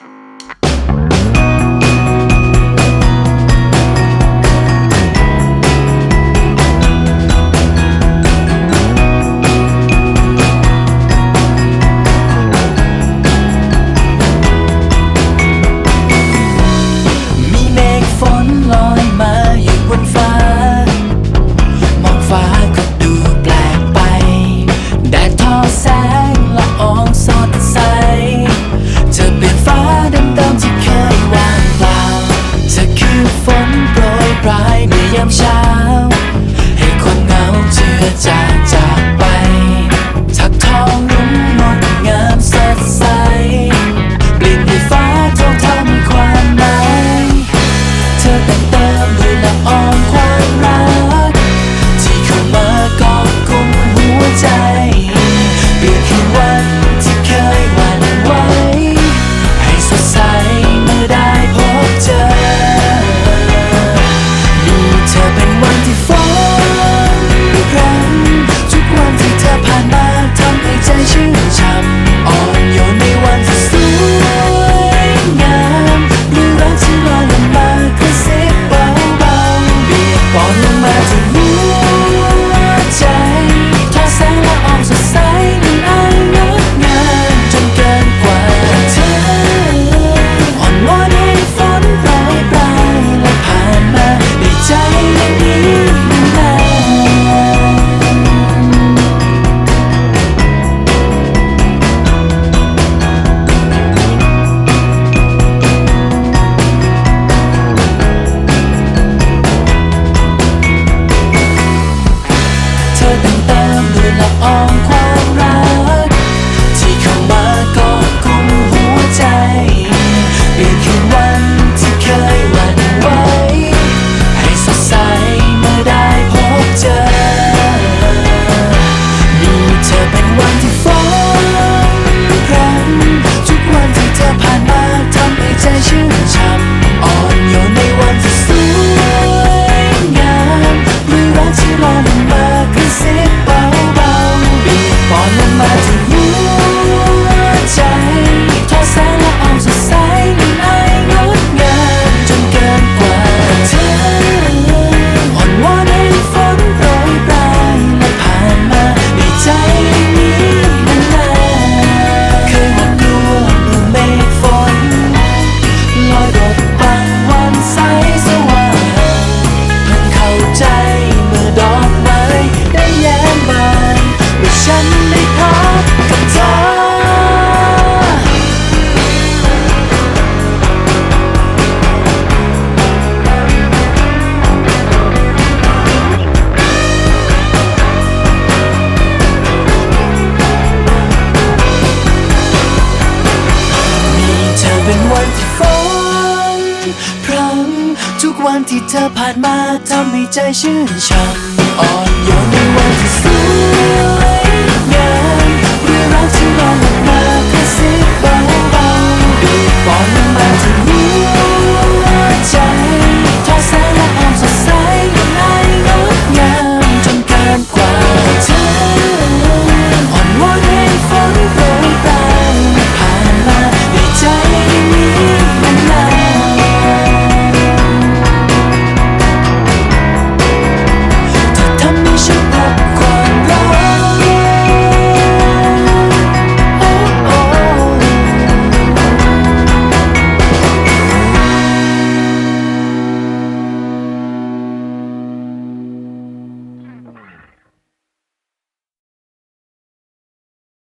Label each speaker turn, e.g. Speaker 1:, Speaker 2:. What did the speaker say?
Speaker 1: Thank you. พรำทุกวันที่เธอผ่านมาทำให้ใจชื่นชมอ่อนโยนในวันที่สูง